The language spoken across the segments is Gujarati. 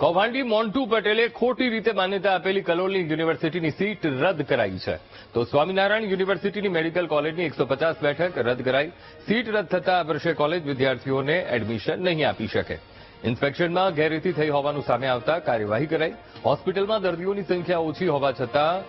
કૌભાંડી મોન્ટુ પટેલે ખોટી રીતે માન્યતા આપેલી કલોલની યુનિવર્સિટીની સીટ રદ કરાઈ છે. તો સ્વામિનારાયણ યુનિવર્સિટીની મેડિકલ કોલેજની એકસો બેઠક રદ કરાઈ. સીટ રદ થતા આ વર્ષે કોલેજ વિદ્યાર્થીઓને એડમિશન નહીં આપી શકે. ઇન્સ્પેક્શનમાં ગેરરીતિ થઈ હોવાનું સામે આવતા કાર્યવાહી કરાઈ. હોસ્પિટલમાં દર્દીઓની સંખ્યા ઓછી હોવા છતાં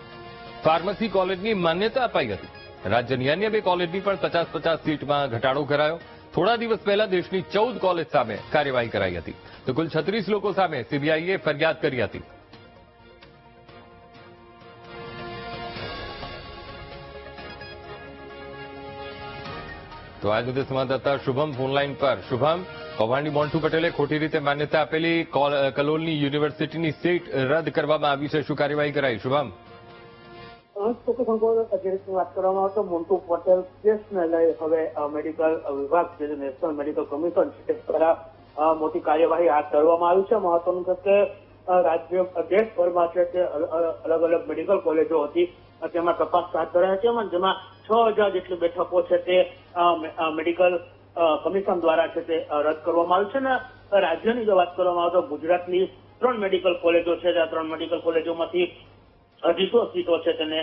ફાર્મસી કોલેજની માન્યતા અપાઈ હતી. રાજ્યની અન્ય બે કોલેજની પણ પચાસ પચાસ સીટમાં ઘટાડો કરાયો. થોડા દિવસ પહેલા દેશની ચૌદ કોલેજ સામે કાર્યવાહી કરાઈ હતી. તો કુલ છત્રીસ લોકો સામે સીબીઆઈએ ફરિયાદ કરી હતી. તો આજ મુદ્દે સંવાદદાતા શુભમ ફોનલાઈન પર. શુભમ, કૌભાંડી મોન્ટુ પટેલે ખોટી રીતે માન્યતા આપેલી કોલ- કલોલની યુનિવર્સિટીની સીટ રદ કરવામાં આવી છે. શું કાર્યવાહી કરાઈ? શુભમ. છે, છે મોટી કાર્યવાહી હાથ ધરવામાં આવી છે. મહત્વનું છે કે રાજ્ય દેશભરમાં છે તે અલ- અલ- અલગ અલગ મેડિકલ કોલેજો હતી તેમાં તપાસ હાથ ધરાઈ હતી જેમાં છ હજાર જેટલી બેઠકો છે તે મેડિકલ કમિશન દ્વારા છે તે રદ કરવામાં આવી છે. ને રાજ્યની જો વાત કરવામાં આવે તો ગુજરાતની ત્રણ મેડિકલ કોલેજો છે. આ ત્રણ મેડિકલ કોલેજોમાંથી અઢીસો સીટો છે તેને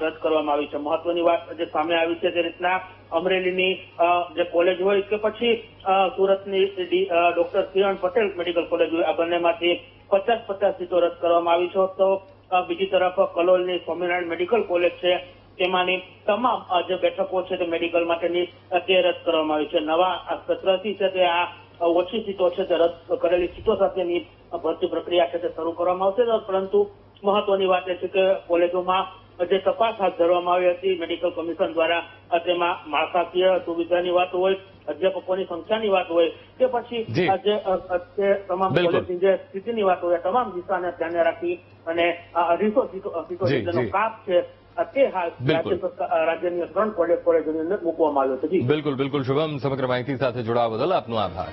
રદ કરવામાં આવી છે. મહત્વની વાત જે સામે આવી છે તે રીતના અમરેલીની જે કોલેજ હોય કે પછી સુરતની doctor Kiran Patel medical college હોય, આ બંનેમાંથી પચાસ પચાસ સીટો રદ કરવામાં આવી છે. તો બીજી તરફ કલોલની સ્વામિનારાયણ મેડિકલ કોલેજ છે, તેમાંની તમામ જે બેઠકો છે તે મેડિકલ માટેની તે રદ કરવામાં આવી છે. નવા સત્રથી છે તે આ ઓછી સીટો છે તે રદ કરેલી સીટો સાથેની ભરતી પ્રક્રિયા છે તે શરૂ કરવામાં આવશે. પરંતુ મહત્વની વાત એ છે કે કોલેજોમાં જે તપાસ હાથ ધરવામાં આવી હતી મેડિકલ કમિશન દ્વારા તેમાં માળખાકીય સુવિધાની વાત હોય અધ્યાપકોની સંખ્યાની વાત હોય કે પછી જી. જે અ, અ, તે તમામ. કોલેજની જે સ્થિતિની વાત હોય તમામ દિશાને ધ્યાને રાખી અને આ અઢીસો સીટો. કાપ છે રાજ્યની ત્રણ કોલેજ કોલેજોની અંદર મૂકવામાં આવ્યો છે બિલકુલ બિલકુલ શુભમ સમગ્ર માહિતી સાથે જોડાવા બદલ આપનો આભાર